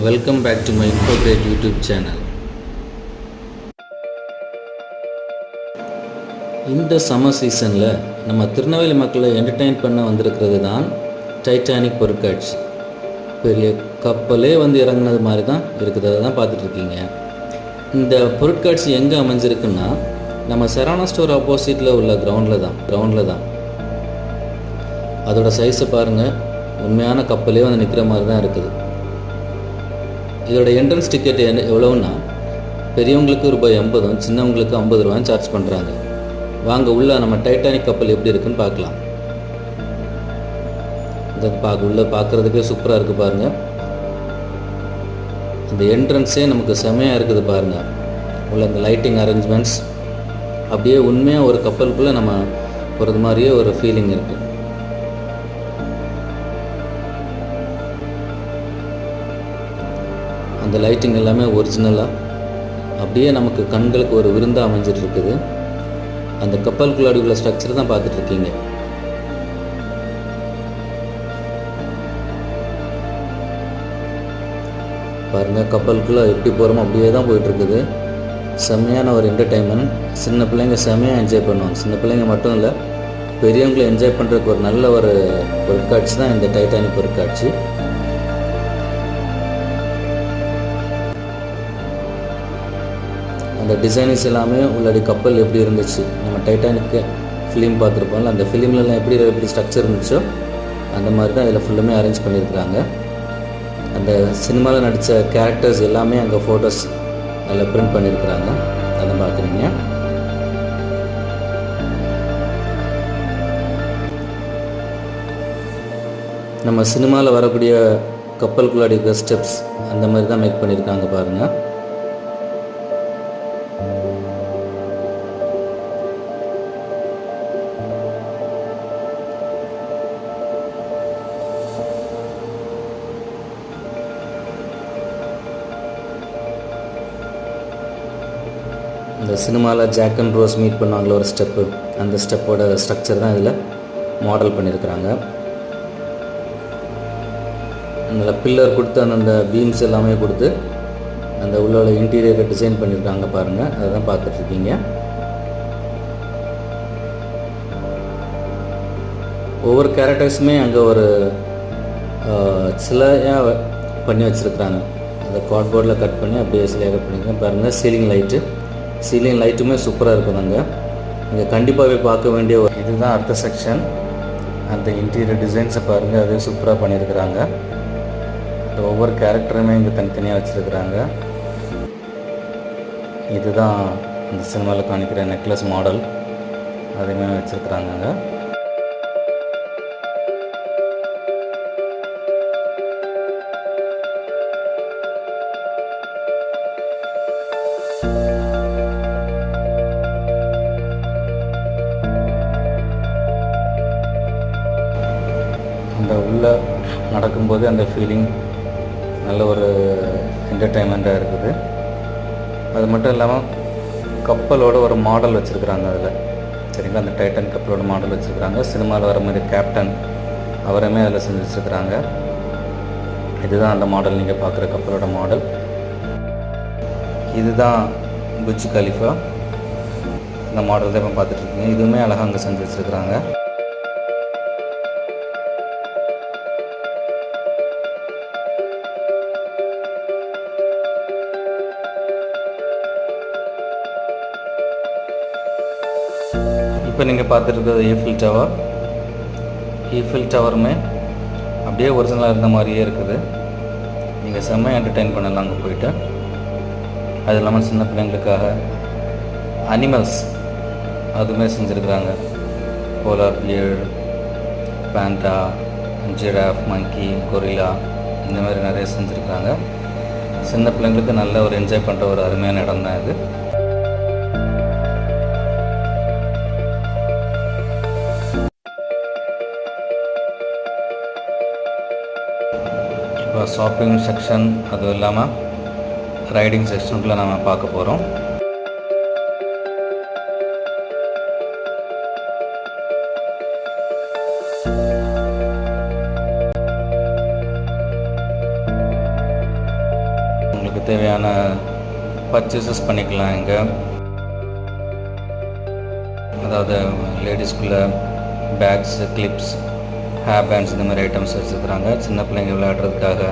Welcome back to my Infocreate YouTube channel இந்த summer சீசனில் நம்ம திருநெல்வேலி மக்களை என்டர்டெயின் பண்ண வந்திருக்கிறது தான் டைட்டானிக் பொருட்காட்சி. பெரிய கப்பலே வந்து இறங்குனது மாதிரி தான் இருக்குது. அதை தான் பார்த்துட்ருக்கீங்க இந்த பொருட்காட்சி எங்கே அமைஞ்சிருக்குன்னா நம்ம சரவணா ஸ்டோர் ஆப்போசிட்டில் உள்ள கிரவுண்டில் தான். கிரவுண்டில் தான். அதோட சைஸை பாருங்கள் உண்மையான கப்பலே வந்து நிற்கிற மாதிரி தான் இருக்குது. இதோட என்ட்ரன்ஸ் டிக்கெட் என்ன எவ்வளோன்னா பெரியவங்களுக்கு ரூபாய் எண்பதும் சின்னவங்களுக்கு ஐம்பது ரூபாயும் சார்ஜ் பண்ணுறாங்க வாங்க உள்ள நம்ம டைட்டானிக் கப்பல் எப்படி இருக்குன்னு பார்க்கலாம். இந்த பார்க்க உள்ள பார்க்குறதுக்கே சூப்பராக இருக்குது பாருங்கள் இந்த என்ட்ரன்ஸே நமக்கு செமையாக இருக்குது பாருங்கள் உள்ள இந்த லைட்டிங் அரேஞ்ச்மெண்ட்ஸ் அப்படியே உண்மையாக ஒரு கப்பலுக்குள்ளே நம்ம போகிறது மாதிரியே ஒரு ஃபீலிங் இருக்குது அந்த லைட்டிங் எல்லாமே ஒரிஜினலாக அப்படியே நமக்கு கண்களுக்கு ஒரு விருந்தாக அமைஞ்சிட்டு இருக்குது அந்த கப்பல் உள்ள ஸ்ட்ரக்சர் தான் பார்த்துட்டு இருக்கீங்க பாருங்கள் கப்பலுக்குள்ளே எப்படி போகிறோமோ அப்படியே தான் போயிட்டுருக்குது. செம்மையான ஒரு என்டர்டைன்மெண்ட் சின்ன பிள்ளைங்க செம்மையாக என்ஜாய் பண்ணுவாங்க. சின்ன பிள்ளைங்க மட்டும் இல்லை பெரியவங்களை என்ஜாய் பண்ணுறதுக்கு ஒரு நல்ல ஒரு பொருட்காட்சி தான் இந்த டைட்டானிக் பொருட்காட்சி. அந்த டிசைனிங்ஸ் எல்லாமே உள்ளாடி கப்பல் எப்படி இருந்துச்சு? நம்ம டைட்டானிக்கு ஃபிலிம் பார்த்துருப்போம்ல அந்த ஃபிலிம்லலாம் எப்படி எப்படி ஸ்ட்ரக்சர் இருந்துச்சோ அந்த மாதிரி தான் இதில் ஃபுல்லுமே அரேஞ்ச் பண்ணியிருக்கிறாங்க. அந்த சினிமாவில் நடித்த கேரக்டர்ஸ் எல்லாமே அங்கே ஃபோட்டோஸ் அதில் பிரிண்ட் பண்ணியிருக்கிறாங்க. அதை பார்க்குறீங்க. நம்ம சினிமாவில் வரக்கூடிய கப்பல்குள்ளாடி இருக்கிற ஸ்டெப்ஸ் அந்த மாதிரி தான் மேக் பண்ணியிருக்காங்க பாருங்கள் இந்த சினிமாவில் ஜாக் அண்ட் ரோஸ் மீட் பண்ணுவாங்களே ஒரு ஸ்டெப்பு அந்த ஸ்டெப்போட ஸ்ட்ரக்சர் தான் இதில் மாடல் பண்ணியிருக்கிறாங்க அதில் பில்லர் கொடுத்து அந்தந்த பீம்ஸ் எல்லாமே கொடுத்து அந்த உள்ள இன்டீரியரை டிசைன் பண்ணியிருக்காங்க பாருங்கள் அதை தான் பார்த்துட்ருக்கீங்க ஒவ்வொரு கேரக்டர்ஸுமே அங்கே ஒரு சிலையாக பண்ணி வச்சுருக்குறாங்க. அந்த கார்ட்போர்டில் கட் பண்ணி அப்படியே சிலையாக கட் பண்ணியிருக்கேன் பாருங்கள் சீலிங் லைட்டு சீலிங் லைட்டுமே சூப்பராக இருக்கும் அங்கே நீங்கள் கண்டிப்பாகவே பார்க்க வேண்டிய ஒரு இதுதான் அடுத்த செக்ஷன் அந்த இன்டீரியர் டிசைன்ஸை பாருங்கள் அதே சூப்பராக பண்ணியிருக்கிறாங்க. ஒவ்வொரு கேரக்டருமே இங்கே தனித்தனியாக வச்சுருக்குறாங்க. இதுதான் இந்த சினிமாவில் காணிக்கிற நெக்லஸ் மாடல் அதையுமே வச்சுருக்குறாங்க அந்த உள்ளே நடக்கும்போது அந்த ஃபீலிங் நல்ல ஒரு என்டர்டைன்மெண்ட்டாக இருக்குது. அது மட்டும் இல்லாமல் கப்பலோட ஒரு மாடல் வச்சுருக்குறாங்க அதில். சரிங்களா? அந்த டைட்டன் கப்பலோட மாடல் வச்சுருக்குறாங்க. சினிமாவில் வர மாதிரி கேப்டன் அவருமே அதில் செஞ்சு வச்சுருக்குறாங்க. இதுதான் அந்த மாடல் நீங்கள் பார்க்குற கப்பலோட மாடல் இதுதான் புஜ் கலிஃபா. இந்த மாடல் தான் இப்போ பார்த்துட்ருக்கீங்க இதுவுமே அழகாக அங்கே செஞ்சு வச்சுருக்குறாங்க. இப்போ நீங்கள் பார்த்துருக்கிறது ஈஃபில் டவர் ஈஃபில் டவருமே அப்படியே ஒரிஜினலாக இருந்த மாதிரியே இருக்குது. நீங்கள் செம்ம என்டர்டெயின் பண்ணலாம் அங்கே போயிட்டு. அது இல்லாமல் சின்ன பிள்ளைங்களுக்காக அனிமல்ஸ் அதுவுமே செஞ்சுருக்குறாங்க. Polar bear panda giraffe monkey gorilla இந்த மாதிரி நிறைய செஞ்சுருக்காங்க சின்ன பிள்ளைங்களுக்கு நல்ல ஒரு என்ஜாய் பண்ணுற ஒரு அருமையான இடம் தான் இது. ஷாப்பிங் செக்ஷன் அதுவும் இல்லாமல் ரைடிங் செக்ஷனுக்குள்ளே நம்ம பார்க்க போகிறோம் உங்களுக்கு தேவையான பர்ச்சேசஸ் பண்ணிக்கலாம் இங்கே. அதாவது லேடிஸ்குள்ள பேக்ஸு கிளிப்ஸ் ஹேர் பேண்ட்ஸ் இந்த மாதிரி ஐட்டம்ஸ் வச்சுருக்குறாங்க. சின்ன பிள்ளைங்க விளையாடுறதுக்காக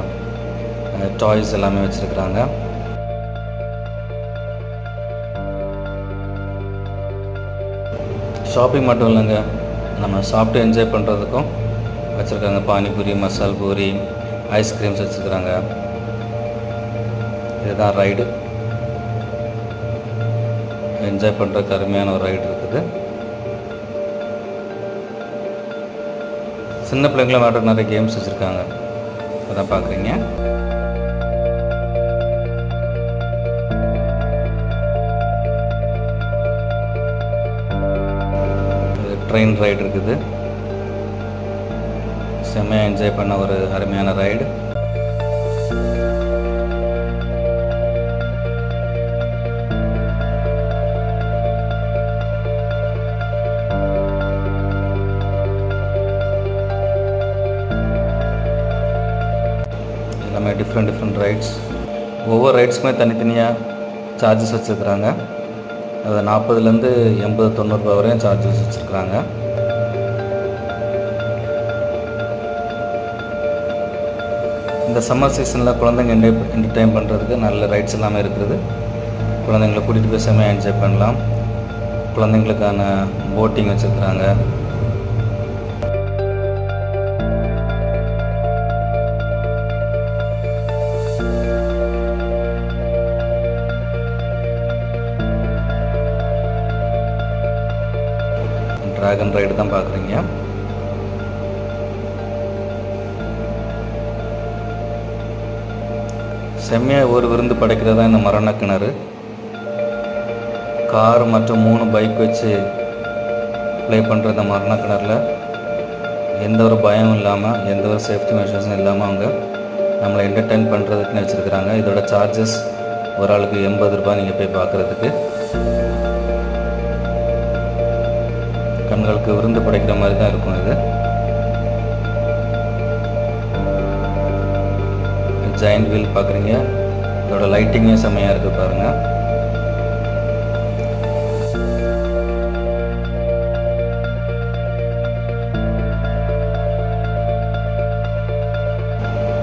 டாய்ஸ் எல்லாமே வச்சுருக்குறாங்க. ஷாப்பிங் மட்டும் இல்லைங்க. நம்ம சாப்பிட்டு என்ஜாய் பண்ணுறதுக்கும் வச்சுருக்காங்க. பானிபூரி மசால் பூரி ஐஸ்கிரீம்ஸ் வச்சுருக்குறாங்க. இதுதான் ரைடு என்ஜாய் பண்ணுறதுக்கு அருமையான ஒரு ரைடு இருக்குது. சின்ன பிள்ளைங்களும் விளையாடுற நிறைய கேம்ஸ் வச்சுருக்காங்க. அதான் பார்க்குறீங்க. ட்ரெயின் ரைடு இருக்குது. செம்மையாக என்ஜாய் பண்ண ஒரு அருமையான ரைடு டிஃப்ரெண்ட் டிஃப்ரெண்ட் ரைட்ஸ் ஒவ்வொரு ரைட்ஸுக்குமே தனித்தனியாக சார்ஜஸ் வச்சுருக்குறாங்க. அதை நாற்பதுலேருந்து எண்பது தொண்ணூறுபா வரையும் சார்ஜஸ் வச்சுருக்குறாங்க. இந்த சம்மர் சீசனில் குழந்தைங்க என்டை என்டர்டைன் பண்ணுறதுக்கு நல்ல ரைட்ஸ் எல்லாமே இருக்குது. குழந்தைங்களை கூட்டிகிட்டு போய் செம்மையாக என்ஜாய் பண்ணலாம். குழந்தைங்களுக்கான போட்டிங் வச்சுருக்குறாங்க. ட்ராகன் ரைடு தான் பார்க்குறீங்க. செம்மையாக ஒரு விருந்து படைக்கிறது தான் இந்த மரண கிணறு கார் மற்றும் மூணு பைக் வச்சு ப்ளே பண்ணுற இந்த மரண கிணறுல எந்த ஒரு பயமும் இல்லாமல் எந்த ஒரு சேஃப்டி மெஷர்ஸும் இல்லாமல் அவங்க நம்மளை என்டர்டெயின் பண்ணுறதுக்குன்னு வச்சுருக்குறாங்க. இதோட சார்ஜஸ் ஒரு ஆளுக்கு எண்பது ரூபாய் நீங்கள் போய் பார்க்குறதுக்கு. கண்களுக்கு விருந்து படைக்கிற மாதிரி தான் இருக்கும் இது. ஜெயின் வீல் பார்க்குறீங்க. இதோட லைட்டிங்கே செம்மையாக இருக்குது பாருங்கள்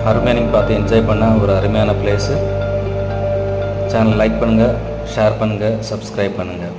அருமையாக நீங்கள் பார்த்து என்ஜாய் பண்ண ஒரு அருமையான பிளேஸு சேனல் லைக் பண்ணுங்கள் ஷேர் பண்ணுங்கள் சப்ஸ்கிரைப் பண்ணுங்கள்